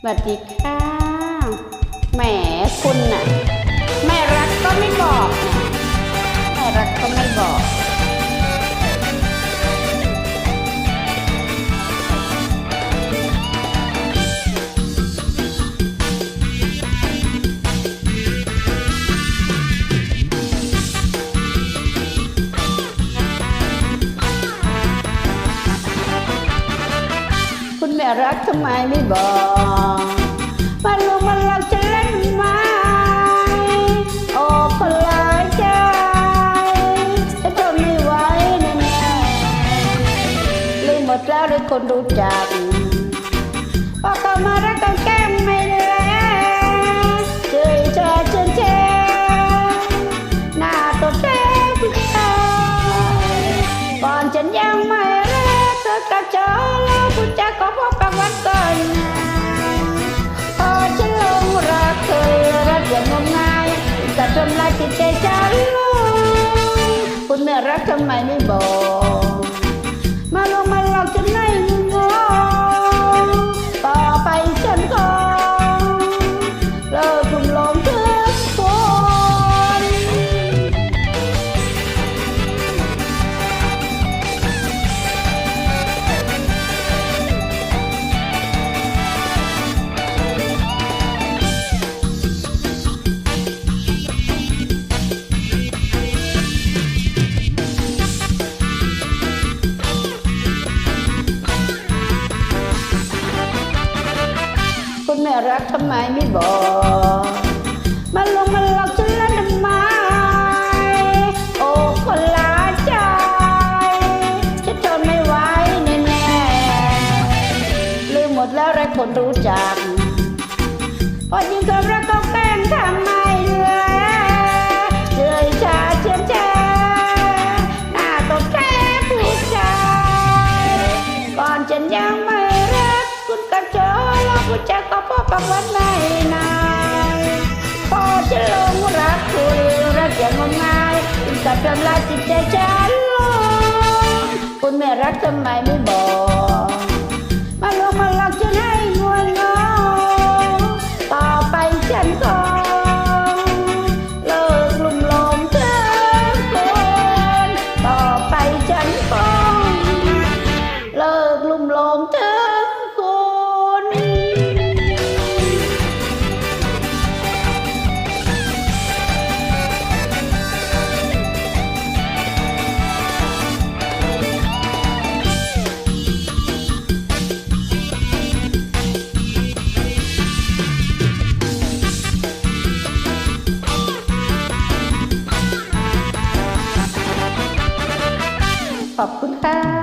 สวัสดีค่ะ แหมคุณน่ะ แม่รักก็ไม่บอกแม่รักก็ไม่บอกคุณแม่รักทำไมไม่บอก คนรู้จักพอเขามารักกันแก้มไม่แล้วเจอเธอเจอเจอหน้าตัวแทนผู้ชายก่อนฉันยังไม่รักเธอกับเจอแล้วผู้ชายก็พบกันวันก่อนพอฉันลงรักเธอรักอย่างงมงายแต่ทำลายจิตใจฉันลงคุณแม่รักทำไมไม่บอก คุณแม่รักทำไมไม่บอก มาลงมาหลอกฉันแล้วทำไม โอ้คนลาใจฉันทนไม่ไหวแน่ๆลืมหมดแล้วไรคนรู้จักพอยิ่งความรักก็แก กันเจอแล้วผู้ชายก็พบกับวันไหนนายพอจะลงรักคุณรักอย่างงมงายคุณก็ทำลายจิตใจฉันลงคุณไม่รักทำไมไม่บอก ขอบคุณค่ะ